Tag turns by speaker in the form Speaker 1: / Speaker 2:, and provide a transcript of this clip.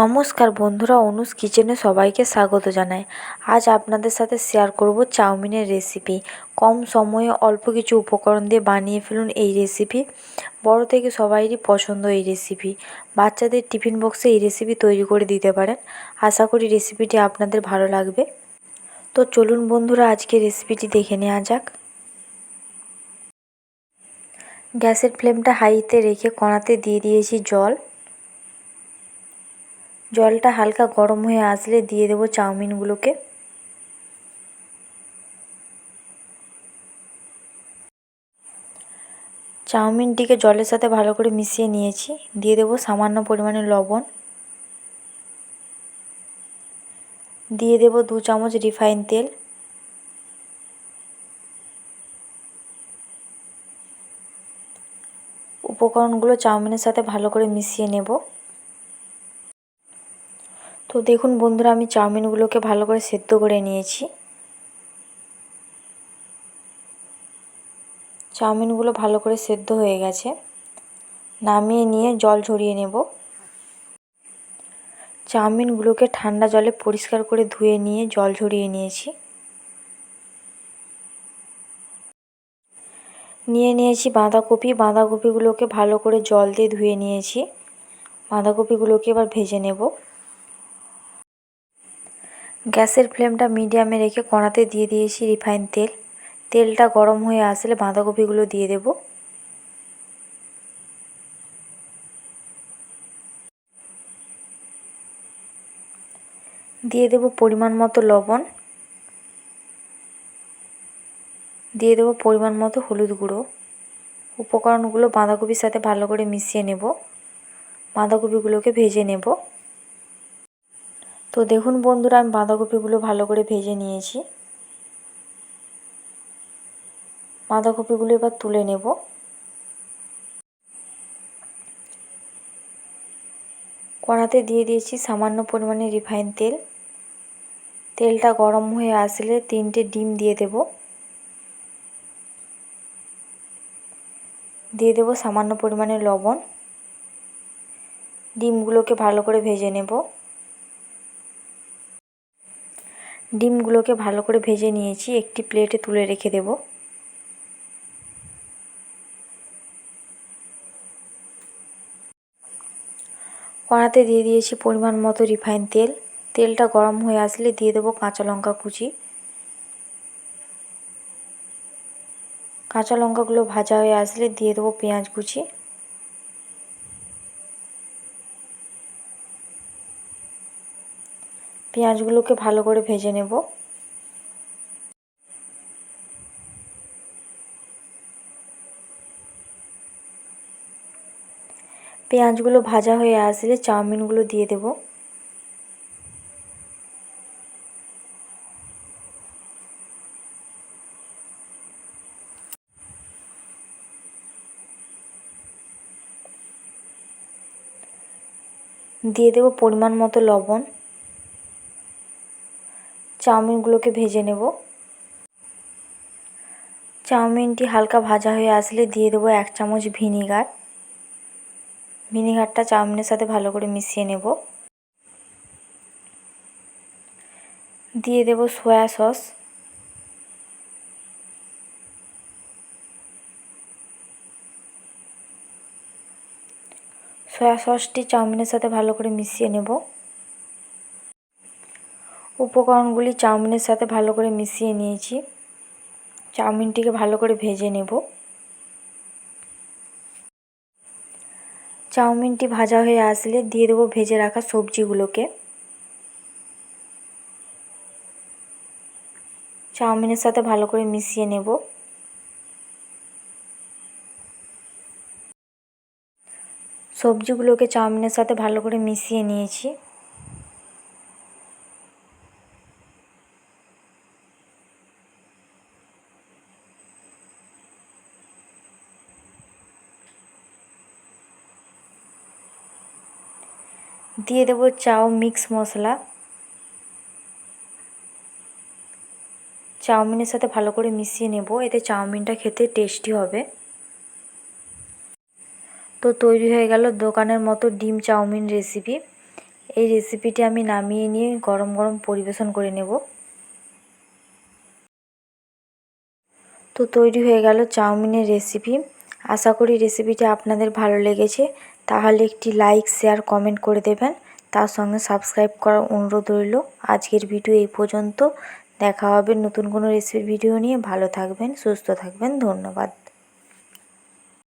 Speaker 1: নমস্কার বন্ধুরা, অনুজ কিচেনে সবাইকে স্বাগত জানাই। আজ আপনাদের সাথে শেয়ার করব চাউমিনের রেসিপি কম সময়ে অল্প কিছু উপকরণ দিয়ে বানিয়ে ফেলুন এই রেসিপি বড় থেকে সবাইরই পছন্দ এই রেসিপি বাচ্চাদের টিফিন বক্সে এই রেসিপি তৈরি করে দিতে পারেন। আশা করি রেসিপিটি আপনাদের ভালো লাগবে। তো চলুন বন্ধুরা, আজকে রেসিপিটি দেখে নেওয়া যাক। গ্যাসের ফ্লেমটা হাইতে রেখে কড়াতে দিয়ে দিয়েছি জল। জলটা হালকা গরম হয়ে আসলে দিয়ে দেবো চাউমিনগুলোকে। চাউমিনটিকে জলের সাথে ভালো করে মিশিয়ে নিয়েছি। দিয়ে দেবো সামান্য পরিমাণে লবণ। দিয়ে দেবো দু চামচ রিফাইন তেল। উপকরণগুলো চাউমিনের সাথে ভালো করে মিশিয়ে নেব। তো দেখুন বন্ধুরা, আমি চাউমিনগুলোকে ভালো করে সেদ্ধ করে নিয়েছি। চাউমিনগুলো ভালো করে সেদ্ধ হয়ে গেছে। নামিয়ে নিয়ে জল ঝরিয়ে নেব। চাউমিনগুলোকে ঠান্ডা জলে পরিষ্কার করে ধুয়ে নিয়ে জল ঝরিয়ে নিয়েছি। নিয়ে নিয়েছি বাঁধাকপি। বাঁধাকপিগুলোকে ভালো করে জল দিয়ে ধুয়ে নিয়েছি। বাঁধাকপিগুলোকে এবার ভেজে নেব। গ্যাসের ফ্লেমটা মিডিয়ামে রেখে কড়াতে দিয়ে দিয়েছি রিফাইন তেল। তেলটা গরম হয়ে আসলে বাঁধাকপিগুলো দিয়ে দেব। দিয়ে দেব পরিমাণ মতো লবণ। দিয়ে দেবো পরিমাণ মতো হলুদ গুঁড়ো। উপকরণগুলো বাঁধাকপির সাথে ভালো করে মিশিয়ে নেব। বাঁধাকপিগুলোকে ভেজে নেব। তো দেখুন বন্ধুরা, আমি বাঁধাকপিগুলো ভালো করে ভেজে নিয়েছি। বাঁধাকপিগুলো এবার তুলে নেব। কড়াতে দিয়ে দিয়েছি সামান্য পরিমাণে রিফাইন তেল। তেলটা গরম হয়ে আসলে তিনটে ডিম দিয়ে দেব। দিয়ে দেব সামান্য পরিমাণে লবণ। ডিমগুলোকে ভালো করে ভেজে নেব। ডিমগুলোকে ভালো করে ভেজে নিয়েছি। একটি প্লেটে তুলে রেখে দেব। কড়াতে দিয়ে দিয়েছি পরিমাণ মতো রিফাইন তেল। তেলটা গরম হয়ে আসলে দিয়ে দেবো কাঁচা লঙ্কা কুচি। কাঁচা লঙ্কাগুলো ভাজা হয়ে আসলে দিয়ে দেবো পেঁয়াজ কুচি। পেঁয়াজগুলোকে ভালো করে ভেজে নেব। পেঁয়াজগুলো ভাজা হয়ে আসলে চাউমিনগুলো দিয়ে দেব। দিয়ে দেব পরিমাণ মতো লবণ। চাউমিনগুলোকে ভেজে নেব। চাউমিনটি হালকা ভাজা হয়ে আসলে দিয়ে দেবো এক চামচ ভিনিগার। ভিনিগারটা চাউমিনের সাথে ভালো করে মিশিয়ে নেব। দিয়ে দেব সয়া সস। সয়া সসটি চাউমিনের সাথে ভালো করে মিশিয়ে নেব। উপকরণগুলি চাউমিনের সাথে ভালো করে মিশিয়ে নিয়েছি। চাউমিনটিকে ভালো করে ভেজে নেব। চাউমিনটি ভাজা হয়ে আসলে দিয়ে দেবো ভেজে রাখা সবজিগুলোকে। চাউমিনের সাথে ভালো করে মিশিয়ে নেব। সবজিগুলোকে চাউমিনের সাথে ভালো করে মিশিয়ে নিয়েছি। দিয়ে দেব চাউ মিক্স মশলা। চাউমিনের সাথে ভালো করে মিশিয়ে নেব, এতে চাউমিনটা খেতে টেস্টি হবে। তো তৈরি হয়ে গেল দোকানের মতো ডিম চাউমিন রেসিপি। এই রেসিপিটি আমি নামিয়ে নিয়ে গরম গরম পরিবেশন করে নেব। তো তৈরি হয়ে গেল চাউমিনের রেসিপি। আশা করি রেসিপিটি আপনাদের ভালো লেগেছে। তাহলে একটি লাইক শেয়ার কমেন্ট করে দেবেন। তার সঙ্গে সাবস্ক্রাইব করার অনুরোধ রইল। আজকের ভিডিও এই পর্যন্ত। দেখা হবে নতুন কোনো রেসিপির ভিডিও নিয়ে। ভালো থাকবেন, সুস্থ থাকবেন। ধন্যবাদ।